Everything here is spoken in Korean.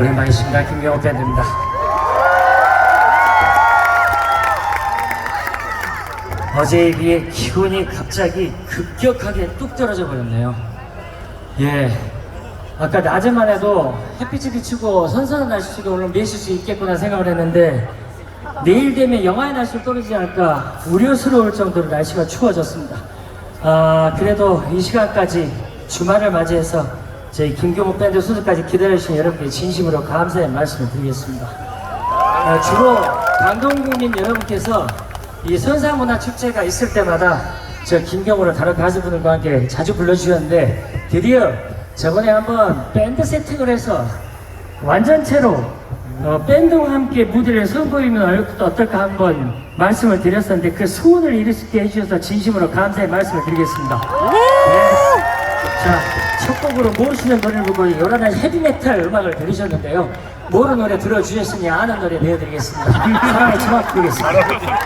오랜만이십니다. 김경호 밴드입니다. 어제에 비해 기온이 갑자기 급격하게 뚝 떨어져 버렸네요. 예. 아까 낮에만 해도 햇빛이 비치고 선선한 날씨 속에 오늘 매실 수 있겠구나 생각을 했는데 내일 되면 영하의 날씨로 떨어지지 않을까 우려스러울 정도로 날씨가 추워졌습니다. 아, 그래도 이 시간까지 주말을 맞이해서 저희 김경호 밴드 소속까지 기다려주신 여러분께 진심으로 감사의 말씀을 드리겠습니다. 아, 주로 강동국민 여러분께서 이 선사문화축제가 있을 때마다 저 김경호를 다른 가수분들과 함께 자주 불러주셨는데 드디어 저번에 한번 밴드 세팅을 해서 완전체로 어, 밴드와 함께 무대를 선보이면 어떨까 한번 말씀을 드렸었는데 그 소원을 이루게 해주셔서 진심으로 감사의 말씀을 드리겠습니다. 네. 자, 첫 곡으로 모르시는 노래를 보고 요란한 헤비메탈 음악을 들으셨는데요. 모르는 노래 들어주셨으니 아는 노래 내어드리겠습니다. 사랑의 치마 드리겠습니다.